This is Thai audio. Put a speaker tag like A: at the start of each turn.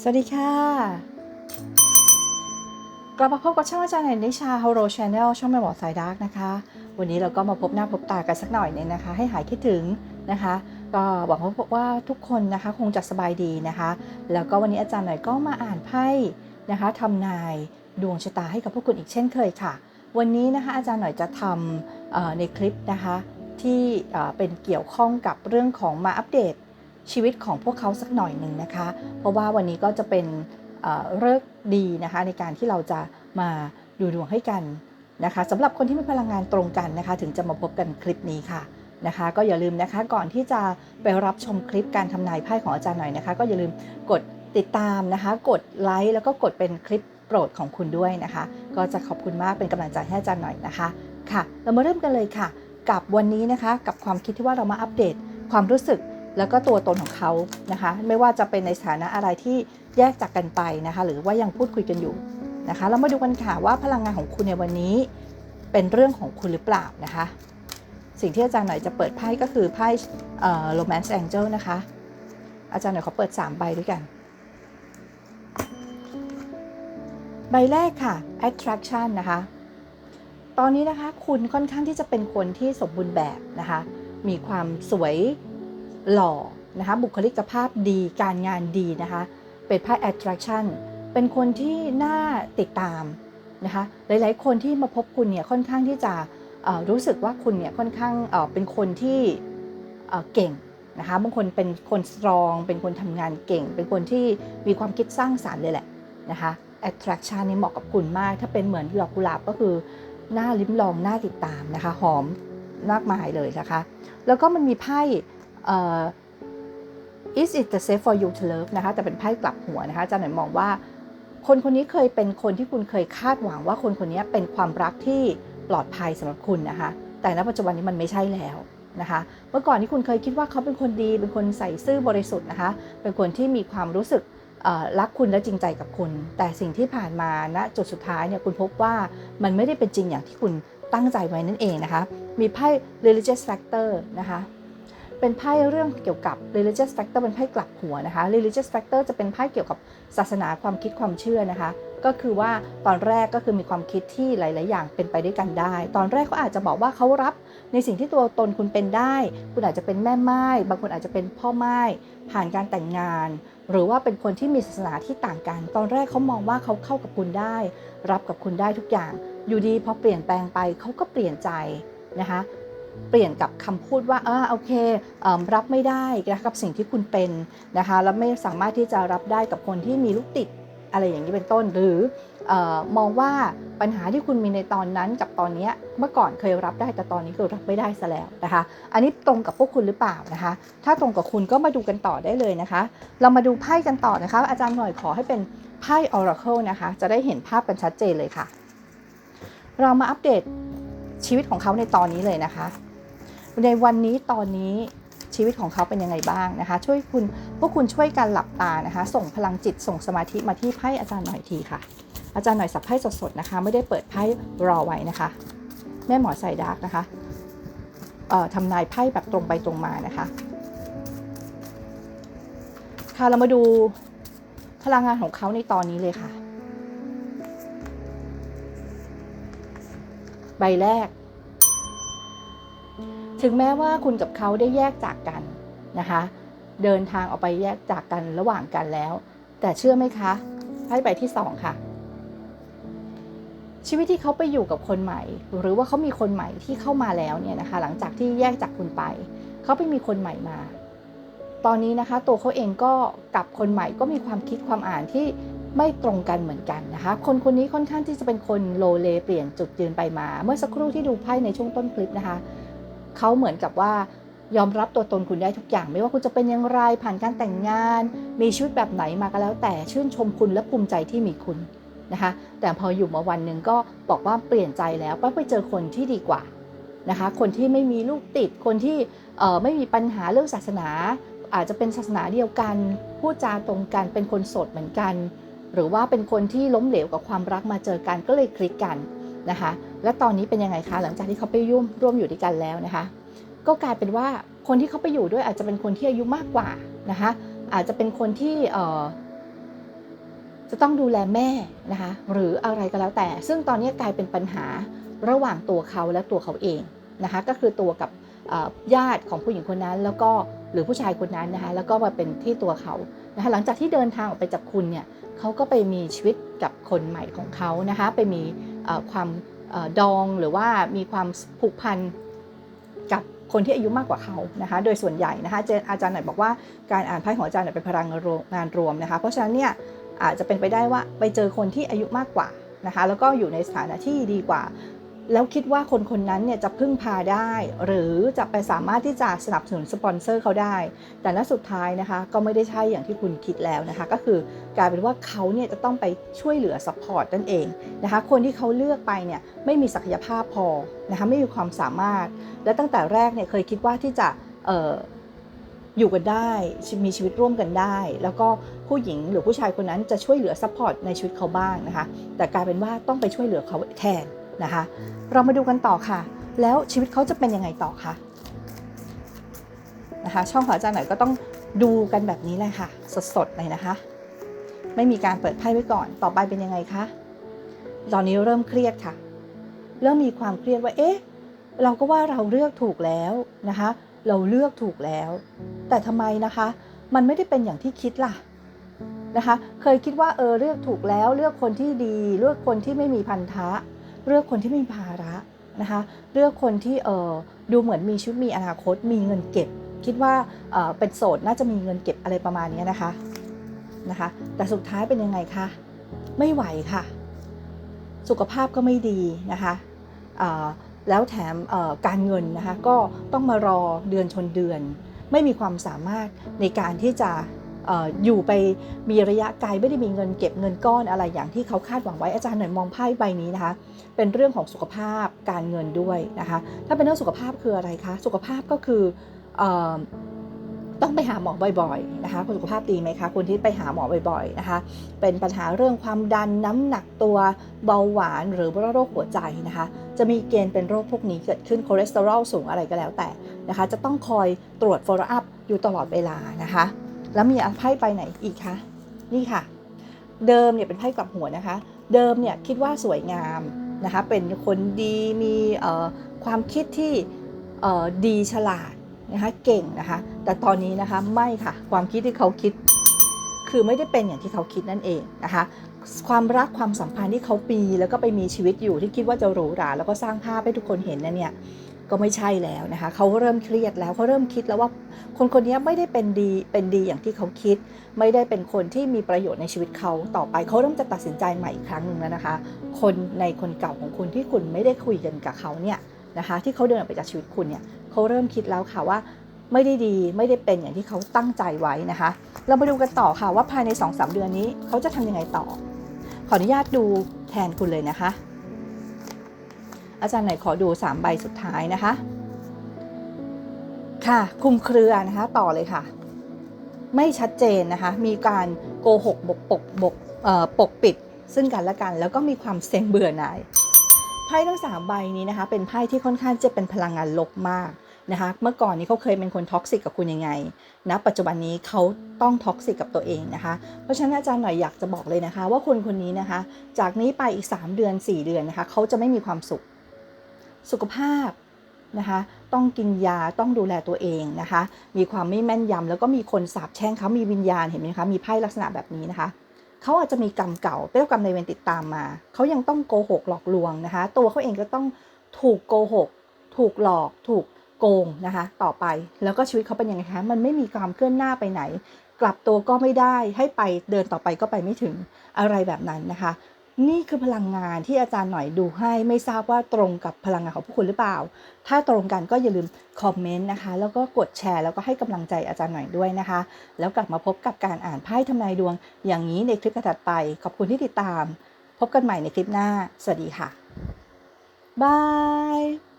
A: สวัสดีค่ะ กลับมาพบกับช่องอาจารย์แห่งนิชา h o r o Channel ช่องแม่หมอสายดาร์กนะคะ วันนี้เราก็มาพบหน้าพบตากันสักหน่อยหนึงนะคะ ให้หายคิดถึงนะคะ ก็หวังว่าว่าทุกคนนะคะคงจะสบายดีนะคะ แล้วก็วันนี้อาจารย์หน่อยก็มาอ่านไพ่นะคะทำนายดวงชะตาให้กับพวกคุณอีกเช่นเคยค่ะ วันนี้นะคะอาจารย์หน่อยจะทำในคลิปนะคะที่เป็นเกี่ยวข้องกับเรื่องของมาอัปเดต ชีวิตของพวกเขาสักหน่อยหนึ่งนะคะ เพราะว่าวันนี้ก็จะเป็นเอ่อเลิกดีนะคะในการที่เราจะมาดูดวงให้กันนะคะสำหรับคนที่มีพลังงานตรงกันนะคะ ถึงจะมาพบกันคลิปนี้ค่ะนะคะ ก็อย่าลืมนะคะก่อนที่จะไปรับชมคลิปการทำนายไพ่ของอาจารย์หน่อยนะคะ ก็อย่าลืมกดติดตามนะคะ กดไลค์แล้วก็กดเป็นคลิปโปรดของคุณด้วยนะคะ ก็จะขอบคุณมากเป็นกำลังใจให้อาจารย์หน่อยนะคะค่ะ เรามาเริ่มกันเลยค่ะ กับวันนี้นะคะ กับความคิดที่ว่าเรามาอัปเดตความรู้สึก แล้วก็ตัวตนของเขานะคะ ไม่ว่าจะเป็นในสถานะอะไรที่แยกจากกันไปนะคะ หรือว่ายังพูดคุยกันอยู่นะคะ เรามาดูกันค่ะว่าพลังงานของคุณในวันนี้ เป็นเรื่องของคุณหรือเปล่านะคะ สิ่งที่อาจารย์หน่อยจะเปิดไพ่ก็คือไพ่เอ่อ romance angel นะคะ อาจารย์หน่อยเขาเปิด 3 ใบด้วยกัน ใบแรกค่ะ attraction นะคะ ตอนนี้นะคะคุณค่อนข้างที่จะเป็นคนที่สมบูรณ์แบบนะคะ มีความสวย หล่อนะคะบุคลิกภาพดีการงานดีนะคะเป็นไพ่ attraction เป็นคนที่น่าติดตามนะคะหลายๆ คนที่มาพบคุณเนี่ยค่อนข้างที่จะรู้สึกว่าคุณเนี่ยค่อนข้างเป็นคนที่เก่งนะคะบางคนเป็นคนสตรอง เป็นคนทำงานเก่ง เป็นคนที่มีความคิดสร้างสารรค์เลยแหละนะคะ attraction นี่เหมาะกับคุณมาก ถ้าเป็นเหมือนดอกกุหลาบก็คือหน้าลิ้มลองหน้าติดตามนะคะ หอมมากมายเลยนะคะ แล้วก็มันมีไพ่ is it the safe for you to love นะคะแต่เป็นไพ่กลับหัวนะคะอาจารย์หน่อยมองว่า คนคนนี้เคยเป็นคนที่คุณเคยคาดหวังว่าคนคนนี้เป็นความรักที่ปลอดภัยสำหรับคุณนะคะ แต่ณปัจจุบันนี้มันไม่ใช่แล้วนะคะ เมื่อก่อนที่คุณเคยคิดว่าเขาเป็นคนดี เป็นคนใส่ซื่อบริสุทธิ์นะคะ เป็นคนที่มีความรู้สึกรักคุณและจริงใจกับคุณ แต่สิ่งที่ผ่านมาณจุดสุดท้ายเนี่ยคุณพบว่ามันไม่ได้เป็นจริงอย่างที่คุณตั้งใจไว้นั่นเองนะคะ มีไพ่ religious factor นะคะ เป็นไพ่เรื่องเกี่ยวกับ religious factor เป็นไพ่กลับหัวนะคะ religious factor จะเป็นไพ่เกี่ยวกับศาสนาความคิดความเชื่อนะคะ ก็คือว่าตอนแรกก็คือมีความคิดที่หลาย ๆ อย่างเป็นไปด้วยกันได้ ตอนแรกเขาอาจจะบอกว่าเขารับในสิ่งที่ตัวตนคุณเป็นได้ คุณอาจจะเป็นแม่ไม้บางคนอาจจะเป็นพ่อไม้ผ่านการแต่งงาน หรือว่าเป็นคนที่มีศาสนาที่ต่างกัน ตอนแรกเขามองว่าเขาเข้ากับคุณได้ รับกับคุณได้ทุกอย่าง อยู่ดีพอเปลี่ยนแปลงไปเขาก็เปลี่ยนใจนะคะ เปลี่ยนกับคำพูดว่าอ่าโอเคเอรับไม่ได้นะกับสิ่งที่คุณเป็นนะคะแล้วไม่สามารถที่จะรับได้กับคนที่มีลูกติดอะไรอย่างนี้เป็นต้น หรืออมองว่าปัญหาที่คุณมีในตอนนั้นกับตอนนี้เมื่อก่อนเคยรับได้แต่ตอนนี้คือรับไม่ได้ซะแล้วนะคะ อันนี้ตรงกับพวกคุณหรือเปล่านะคะ ถ้าตรงกับคุณก็มาดูกันต่อได้เลยนะคะ เรามาดูไพ่กันต่อนะคะ อาจารย์หน่อยขอให้เป็นไพ่ Oracle นะคะ จะได้เห็นภาพกันชัดเจนเลยค่ะ เรามาอัปเดต ชีวิตของเขาในตอนนี้เลยนะคะ ในวันนี้ตอนนี้ชีวิตของเขาเป็นยังไงบ้างนะคะ ช่วยคุณพวกคุณช่วยกันหลับตานะคะ ส่งพลังจิตส่งสมาธิมาที่ไพ่อาจารย์หน่อยทีค่ะ อาจารย์หน่อยสับไพ่สดๆนะคะ ไม่ได้เปิดไพ่รอไว้นะคะ แม่หมอใส่ดาร์กนะคะทำนายไพ่แบบตรงไปตรงมานะคะ ค่ะเรามาดูพลังงานของเขาในตอนนี้เลยค่ะ ใบแรก ถึงแม้ว่าคุณกับเขาได้แยกจากกันนะคะ เดินทางออกไปแยกจากกันระหว่างกันแล้ว แต่เชื่อไหมคะไพ่ใบที่สองค่ะ ชีวิตที่เขาไปอยู่กับคนใหม่ หรือว่าเขามีคนใหม่ที่เข้ามาแล้วเนี่ยนะคะ หลังจากที่แยกจากคุณไป เขาไปมีคนใหม่มา ตอนนี้นะคะ ตัวเขาเองก็กับคนใหม่ก็มีความคิดความอ่านที่ ไม่ตรงกันเหมือนกันนะคะคนคนนี้ค่อนข้างที่จะเป็นคนโลเลเปลี่ยนจุดยืนไปมา เมื่อสักครู่ที่ดูไพ่ในช่วงต้นคลิปนะคะเขาเหมือนกับว่ายอมรับตัวตนคุณได้ทุกอย่าง ไม่ว่าคุณจะเป็นอย่างไรผ่านการแต่งงาน มีชีวิตแบบไหนมาก็แล้วแต่ชื่นชมคุณและภูมิใจที่มีคุณนะคะแต่พออยู่มาวันหนึ่งก็บอกว่าเปลี่ยนใจแล้วว่าไปเจอคนที่ดีกว่านะคะคนที่ไม่มีลูกติดคนที่ไม่มีปัญหาเรื่องศาสนา อาจจะเป็นศาสนาเดียวกัน พูดจาตรงกันเป็นคนโสดเหมือนกัน หรือว่าเป็นคนที่ล้มเหลวกับความรักมาเจอกันก็เลยคลิกกันนะคะ และตอนนี้เป็นยังไงคะหลังจากที่เขาไปยุ่มร่วมอยู่ด้วยกันแล้วนะคะ ก็กลายเป็นว่าคนที่เขาไปอยู่ด้วยอาจจะเป็นคนที่อายุมากกว่านะคะ อาจจะเป็นคนที่เอ่อจะต้องดูแลแม่นะคะ หรืออะไรก็แล้วแต่ ซึ่งตอนนี้กลายเป็นปัญหาระหว่างตัวเขาและตัวเขาเองนะคะ ก็คือตัวกับญาติของผู้หญิงคนนั้นแล้วก็ หรือผู้ชายคนนั้นนะคะแล้วก็มาเป็นที่ตัวเขานะคะหลังจากที่เดินทางออกไปจากคุณเนี่ยเขาก็ไปมีชีวิตกับคนใหม่ของเขานะคะไปมีความอดองหรือว่ามีความผูกพันกับคนที่อายุมากกว่าเขานะคะ โดยส่วนใหญ่นะคะเจอาจารย์หน่อยบอกว่าการอ่านไพ่ของอาจารย์เนี่ยเป็นพลังงานรวมนะคะ เพราะฉะนั้นเนี่ยอาจจะเป็นไปได้ว่าไปเจอคนที่อายุมากกว่านะคะ แล้วก็อยู่ในสถานะที่ดีกว่า แล้วคิดว่าคนคนนั้นเนี่ยจะพึ่งพาได้ หรือจะไปสามารถที่จะสนับสนุนสปอนเซอร์เขาได้ แต่ณสุดท้ายนะคะก็ไม่ได้ใช่อย่างที่คุณคิดแล้วนะคะ ก็คือกลายเป็นว่าเขาเนี่ยจะต้องไปช่วยเหลือซัพพอร์ตนั่นเองนะคะ คนที่เขาเลือกไปเนี่ยไม่มีศักยภาพพอนะคะไม่มีความสามารถ และตั้งแต่แรกเนี่ยเคยคิดว่าที่จะอยู่กันได้มีชีวิตร่วมกันได้ แล้วก็ผู้หญิงหรือผู้ชายคนนั้นจะช่วยเหลือซัพพอร์ตในชีวิตเขาบ้างนะคะแต่กลายเป็นว่าต้องไปช่วยเหลือเขาแทน นะคะ เรามาดูกันต่อค่ะ แล้วชีวิตเขาจะเป็นยังไงต่อคะนะคะ ช่องของอาจารย์หน่อยก็ต้องดูกันแบบนี้เลยค่ะ สดๆเลยนะคะ ไม่มีการเปิดไพ่ไว้ก่อนต่อไปเป็นยังไงคะตอนนี้เริ่มเครียดค่ะ เริ่มมีความเครียดว่าเอ๊ะเราก็ว่าเราเลือกถูกแล้วนะคะ เราเลือกถูกแล้ว แต่ทำไมนะคะ มันไม่ได้เป็นอย่างที่คิดล่ะนะคะ เคยคิดว่าเออเลือกถูกแล้ว เลือกคนที่ดี เลือกคนที่ไม่มีพันธะ เลือกคนที่มีภาระนะคะ เลือกคนที่เออดูเหมือนมีชีวิตมีอนาคต มีเงินเก็บ คิดว่าเออเป็นโสดน่าจะมีเงินเก็บอะไรประมาณนี้นะคะนะคะ แต่สุดท้ายเป็นยังไงคะไม่ไหวค่ะ สุขภาพก็ไม่ดีนะคะแล้วแถมการเงินนะคะก็ต้องมารอเดือนชนเดือน ไม่มีความสามารถในการที่จะ อยู่ไปมีระยะไกลไม่ได้มีเงินเก็บเงินก้อนอะไรอย่างที่เขาคาดหวังไว้อาจารย์หน่อยมองไพ่ใบนี้นะคะ เป็นเรื่องของสุขภาพการเงินด้วยนะคะ ถ้าเป็นเรื่องสุขภาพคืออะไรคะสุขภาพก็คืออต้องไปหาหมอบ่อยๆนะคะคุณสุขภาพดีไหมคะคนที่ไปหาหมอบ่อยๆนะคะ เป็นปัญหาเรื่องความดันน้ำหนักตัวเบาหวานหรือโรคหัวใจนะคะ จะมีเกณฑ์เป็นโรคพวกนี้เกิดขึ้นคอเลสเตอรอลสูงอะไรก็แล้วแต่นะคะ จะต้องคอยตรวจ follow up อยู่ตลอดเวลานะคะ แล้วมีไพ่ไปไหนอีกคะนี่ค่ะ เดิมเนี่ยเป็นไพ่กลับหัวนะคะ เดิมเนี่ยคิดว่าสวยงามนะคะเป็นคนดีมีความคิดที่ดีฉลาดนะคะเก่งนะคะ แต่ตอนนี้นะคะไม่ค่ะความคิดที่เขาคิด คือไม่ได้เป็นอย่างที่เขาคิดนั่นเองนะคะความรักความสัมพันธ์ที่เขาปีแล้วก็ไปมีชีวิตอยู่ที่คิดว่าจะหรูหราแล้วก็สร้างภาพให้ทุกคนเห็นนั่นเนี่ย ก็ไม่ใช่แล้วนะคะเขาเริ่มเครียดแล้วเขาเริ่มคิดแล้วว่าคนคนนี้ไม่ได้เป็นดีเป็นดีอย่างที่เขาคิด ไม่ได้เป็นคนที่มีประโยชน์ในชีวิตเขาต่อไปเขาเริ่มจะตัดสินใจใหม่อีกครั้งหนึ่งแล้วนะคะ คนในคนเก่าของคุณที่คุณไม่ได้คุยกันกับเขาเนี่ยนะคะที่เขาเดินออกไปจากชีวิตคุณเนี่ยเขาเริ่มคิดแล้วค่ะว่าไม่ได้ดีไม่ได้เป็นอย่างที่เขาตั้งใจไว้นะคะ เรามาดูกันต่อค่ะว่าภายใน 2-3 เดือนนี้เขาจะทำยังไงต่อ ขออนุญาตดูแทนคุณเลยนะคะ อาจารย์ไหนขอดู 3 ใบสุดท้ายนะคะ ค่ะคุมเครือนะคะต่อเลยค่ะ ไม่ชัดเจนนะคะ มีการโกหกบกปกบกปกปิด ซึ่งกันและกันแล้วก็มีความเซ็งเบื่อหน่ายไพ่ทั้งสามใบนี้นะคะ เป็นไพ่ที่ค่อนข้างจะเป็นพลังงานลบมากนะคะเมื่อก่อนนี้เขาเคยเป็นคนท็อกซิกกับคุณยังไงนะปัจจุบันนี้เขาต้องท็อกซิกกับตัวเองนะคะ เพราะฉะนั้นอาจารย์หน่อยอยากจะบอกเลยนะคะ ว่าคนคนนี้นะคะ จากนี้ไปอีก 3 เดือน 4 เดือนนะคะเขาจะไม่มีความสุข สุขภาพนะคะต้องกินยาต้องดูแลตัวเองนะคะ มีความไม่แม่นยำแล้วก็มีคนสาบแช่งเขามีวิญญาณเห็นไหมคะมีไพ่ลักษณะแบบนี้นะคะเขาอาจจะมีกรรมเก่าเปรี้ยวกรรมในเวรติดตามมาเขายังต้องโกหกหลอกลวงนะคะ ตัวเขาเองก็ต้องถูกโกหก ถูกหลอก ถูกโกงนะคะ ต่อไปแล้วก็ชีวิตเขาเป็นยังไงคะมันไม่มีความเคลื่อนหน้าไปไหน กลับตัวก็ไม่ได้ให้ไปเดินต่อไปก็ไปไม่ถึงอะไรแบบนั้นนะคะ นี่คือพลังงานที่อาจารย์หน่อยดูให้ไม่ทราบว่าตรงกับพลังงานของผู้คุณหรือเปล่า ถ้าตรงกันก็อย่าลืมคอมเมนต์นะคะ แล้วก็กดแชร์แล้วก็ให้กำลังใจอาจารย์หน่อยด้วยนะคะ แล้วกลับมาพบกับการอ่านไพ่ทำนายดวง อย่างนี้ในคลิปถัดไป ขอบคุณที่ติดตาม พบกันใหม่ในคลิปหน้า สวัสดีค่ะบาย